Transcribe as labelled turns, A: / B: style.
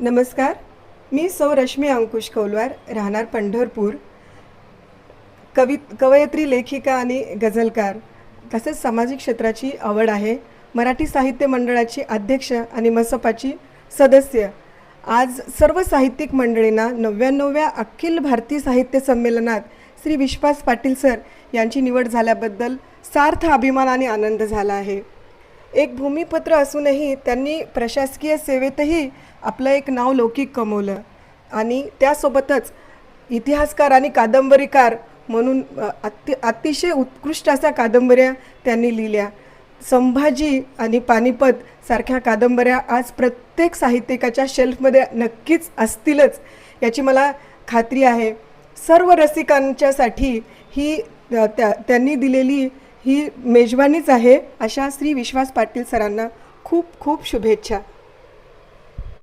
A: नमस्कार. मी सौ रश्मी अंकुश कौलवार राहणार पंढरपूर. कवि कवयित्री लेखिका आणि गझलकार. तसेच सामाजिक क्षेत्राची आवड आहे. मराठी साहित्य मंडळाची अध्यक्ष आणि मसपाची सदस्य. आज सर्व साहित्यिक मंडळींना नव्याण्णव्या अखिल भारतीय साहित्य संमेलनात श्री विश्वास पाटील सर यांची निवड झाल्याबद्दल सार्थ अभिमान आणि आनंद झाला आहे. एक भूमिपत्र असूनही त्यांनी प्रशासकीय सेवेतही आपलं एक नाव लौकिक कमवलं. आणि त्यासोबतच इतिहासकार आणि कादंबरीकार म्हणून अति अतिशय उत्कृष्ट अशा कादंबऱ्या त्यांनी लिहिल्या. संभाजी आणि पानिपत सारख्या कादंबऱ्या आज प्रत्येक साहित्यिकाच्या शेल्फमध्ये नक्कीच असतीलच याची मला खात्री आहे. सर्व रसिकांच्यासाठी ही त्या त्यांनी दिलेली ही मेजवानीच आहे अशा श्री विश्वास पाटील सरांना खूप खूप शुभेच्छा.